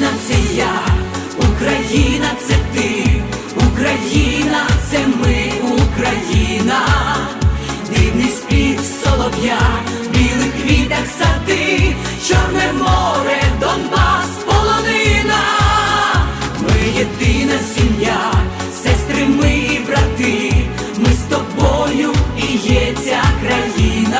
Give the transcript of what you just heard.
Україна це я, Україна це ти, Україна це ми, Україна, дивний спів солов'я, білих квітах сади, чорне море, Донбас, полонина, ми єдині.